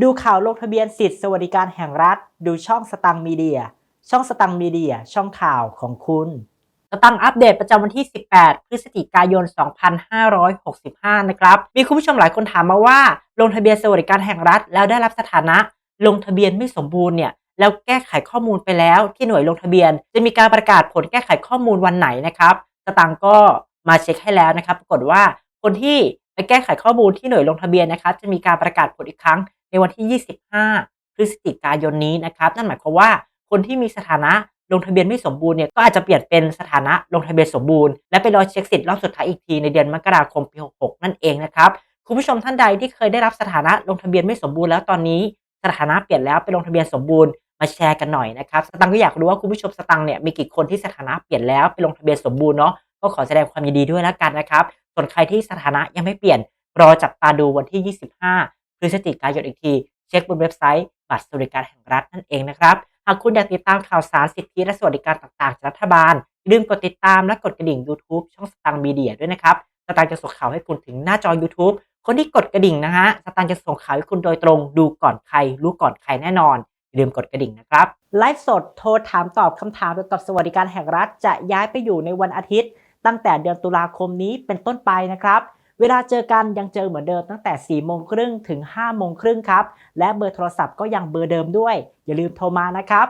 ดูข่าวลงทะเบียนสิทธิสวัสดิการแห่งรัฐ ดูช่องสตังมีเดีย ช่องสตังมีเดีย ช่องข่าวของคุณสตังอัปเดตประจำวันที่ 18 พฤศจิกายน 2565 นะครับ มีคุณผู้ชมหลายคนถามมาว่า ลงทะเบียนสวัสดิการแห่งรัฐ แล้วได้รับสถานะ ลงทะเบียนไม่สมบูรณ์เนี่ยแล้วแก้ไขข้อมูลไปแล้วที่หน่วยลงทะเบียน จะมีการประกาศผลแก้ไขข้อมูลวันไหนนะครับสตังค์ก็มาเช็คให้แล้วนะครับ ปรากฏว่าคนที่ไปแก้ไขข้อมูลที่หน่วยลงทะเบียนนะครับ จะมีการประกาศผลอีกครั้ง ในวันที่ 25 พฤศจิกายนนี้นะครับ นั่นหมายความว่าคนที่มีสถานะลงทะเบียนไม่สมบูรณ์เนี่ยก็อาจจะเปลี่ยนเป็นสถานะลงทะเบียนสมบูรณ์และไปรอเช็คสิทธิ์รอบสุดท้ายอีกทีในเดือนมกราคมปี 66 นั่นเองนะครับคุณผู้ชมท่านใดที่เคยได้รับสถานะลงทะเบียนไม่สมบูรณ์แล้วตอนนี้ สถานะเปลี่ยนแล้วไปลงทะเบียนสมบูรณ์มาแชร์กันหน่อยนะครับสตังก็อยากรู้ว่าคุณผู้ชมสตังเนี่ยมีกี่คนที่สถานะเปลี่ยนแล้วไปลงทะเบียนสมบูรณ์เนาะก็ขอแสดงความยินดีด้วยแล้วกันนะครับส่วนใครที่สถานะยังไม่เปลี่ยนรอจับตาดูวันที่ 25 พฤศจิกายนอีกที เช็คบนเว็บไซต์บัตรสวัสดิการแห่งรัฐนั่นเองนะครับ หากคุณอยากติดตามข่าวสารสิทธิและสวัสดิการต่างๆจากรัฐบาลอย่าลืมกดติดตามและกดกระดิ่ง YouTube ช่องสตังมีเดียด้วยนะครับสตังค์จะส่งข่าวให้คุณถึงหน้าจอ YouTube คนที่กดกระดิ่งนะฮะสตังค์จะส่งข่าวให้คุณโดยตรง ดูก่อนใคร รู้ก่อนใครแน่นอนอย่าลืมกดกระดิ่งนะครับไลฟ์สดโทรถามตอบคำถามเกี่ยวกับสวัสดิการแห่งรัฐ จะย้ายไปอยู่ในวันอาทิตย์ ตั้งแต่เดือนตุลาคมนี้เป็นต้นไปนะครับ เวลาเจอกันยังเจอเหมือนเดิมตั้งแต่ 4 โมงครึ่งถึง 5 โมงครึ่งครับ และเบอร์โทรศัพท์ก็ยังเบอร์เดิมด้วย อย่าลืมโทรมานะครับ